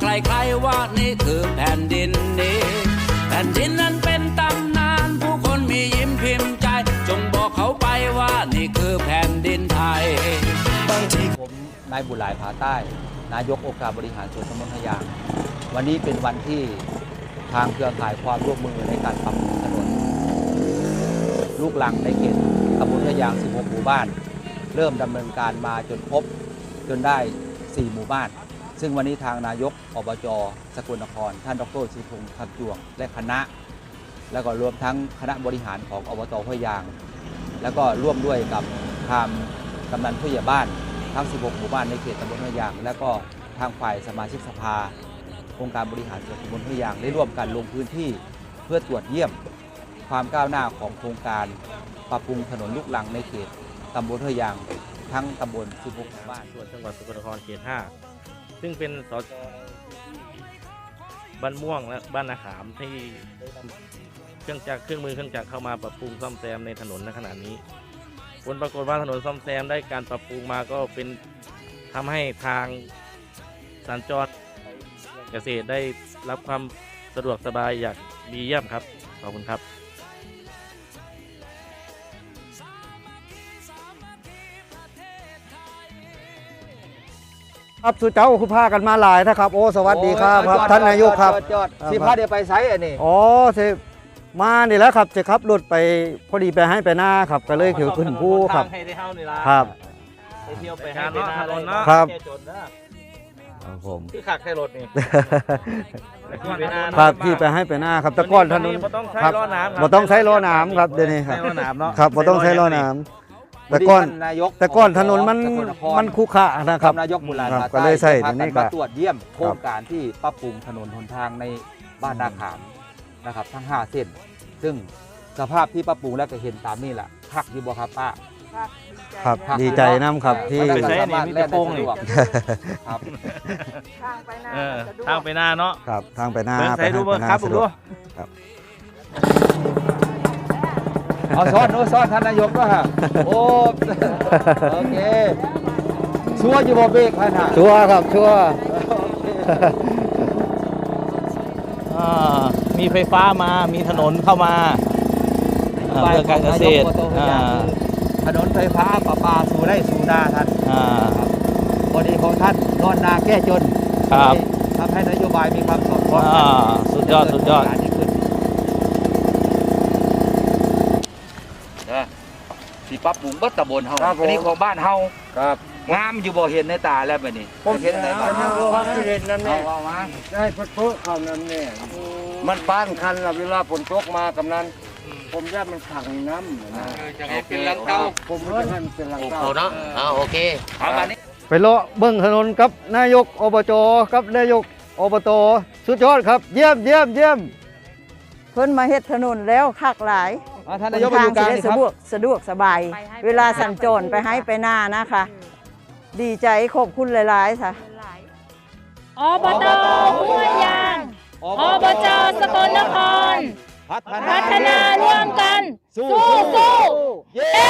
ใครๆว่านี่คือแผ่นดินนี้ แผ่นดินนั้นเป็นตำนาน ผู้คนมียิ้มพิมพ์ใจ จงบอกเขาไปว่านี่คือแผ่นดินไทย บางทีผมนายบุหลายผาใต้ นายกองค์การบริหารส่วนตำบลพะยางวันนี้เป็นวันที่ทางเครือข่ายความร่วมมือในการปรับปรุงถนน ลูกหลังในเขตตำบลพะยาง 16 หมู่บ้าน เริ่มดำเนินการมาจนครบจนได้ 4 หมู่บ้าน ซึ่งวันนี้ทางนายกอบจสกลนคร ท่านดรชิพงศ์คำจวง และคณะ แล้วก็รวมทั้งคณะบริหารของอบตห้วยยาง แล้วก็ร่วมด้วยกับทางกำนันผู้ใหญ่บ้าน ทั้ง 16 หมู่บ้านในเขตตำบลห้วยยาง และก็ทางฝ่ายสมาชิกสภา องค์การบริหารส่วนตำบลห้วยยางได้ร่วมกันลงพื้นที่เพื่อตรวจเยี่ยมความก้าวหน้าของโครงการปรับปรุงถนนลูกลังในเขตตำบลห้วยยาง ทั้งตำบล 16 หมู่บ้านส่วนจังหวัดสกลนครเขต 5 ซึ่งเป็นสจบ้านม่วงและบ้านนาขามที่เครื่องจักรเครื่องมือเครื่องจักรเข้ามาปรับปรุงซ่อมแซมในถนนในขณะนี้ผลปรากฏว่าถนนซ่อมแซมได้การปรับปรุงมาก็เป็นทำให้ทางสัญจรเกษตรได้รับความสะดวกสบายอย่างดีเยี่ยมครับขอบคุณครับ ครับสุเจ้าคุณพากันมาหลายนะครับ โอ้สวัสดีครับครับ ท่านนายกครับยอดครับสีผ้าเดียวไปไซส์อันนี้อ๋อเสมานี่แหล้วครับจะขับรถไปพอดีไปให้ไปหน้าครับก็เลยถือขึ้นผู้ครับให้ได้เท่านี่ละครับ ไปเที่ยวไปหาเนาะถนนเนาะครับแค่จนเนาะครับผมคือขักแค่รถนี่ครับที่ไปให้ไปหน้าครับแต่ก่อนถนนบ่ต้องใช้ครับล้อน้ำบ่ต้องใช้ล้อน้ำครับเดี๋ยวนี้ครับใช้ล้อน้ำเนาะครับบ่ต้องใช้ล้อน้ำ แต่ก่อนวันนี้ท่านนายกแต่ก่อนถนนมันสกลครมันคุขระนะคครัรับบนายกบุญหลายครับผาก็เลยใส่พาเดี๋ยวนี้กันก็มาตรวจเยี่ยมโครงการที่ปรับปรุงถนนหนทางในบ้านนาขามนะครับ ทั้ง 5 เส้น ซึ่งสภาพที่ปรับปรุงแล้วก็เห็นตามนี่แหละพักอยู่บ่ครับป้าครับดีใจน้ำครับที่มันไปก็ใช้สามารถนี่มีเล่แต่นโป้ได้งสะนี่ดวกครับทางไปหน้าเออสะดวกทางไปหน้าเนาะครับทางไปหน้าเบิ่งไปใส่ดูให้เบิ่งไปหน้าครับผสะมดดูวก เอาซ้อนโน้ซ้อนท่านนายกก็ฮะโอ้โอเคชัวร์อยู่บ่เบรกพันฮะชัวร์ครับชัวร์อ่ามีไฟฟ้ามามีถนนเข้ามาอ่าเพื่อการเกษตรอ่าถนนไฟฟ้าประปาสู่ได้สู่นาท่านอ่าพอดีของท่านนอนนาแก้จนครับทำให้นโยบายมีความสอดคล้องอ่าสุดยอดสุดยอด การยิ่งขึ้นนะสิ ปรับปรุงเบัดตำบลเฮาครับผม อันนี้ของบ้านเฮาครับ งามอยู่บ่เห็นในตาแล้วบัดนี้เห็นในบ้านเฮาความคิดเห็นนั้นเอาเนี่ยเอามาได้พุทธคำนั้นเนี่ยมันป้านคันละเวลาฝนตกมากำนั้นผมย่ามันขังน้ำนะจะให้เป็นหลังเก่าผมว่าให้มันเป็นหลังเก่าเอาเนาะเอาโอเค เอาบัดนี้ ไปเลาะเบิ้งถนนกับนายกอบจกับนายกอบตสุดยอดครับ เยี่ยมเยี่ยมเยี่ยม เพิ่นมาเฮ็ดถนนแล้วคักหลาย อ่าท่านนายกมาอยู่กลางทนี่สิคได้รับสะดวกสะดวกสบายเวลาสัญจรไปให้ไปหน้านะคะ ดีใจขอบคุณหลายๆค่ะอบตห้วยยาง อบจสกลนคร พัฒนาร่วมกัน สู้สู้ เย้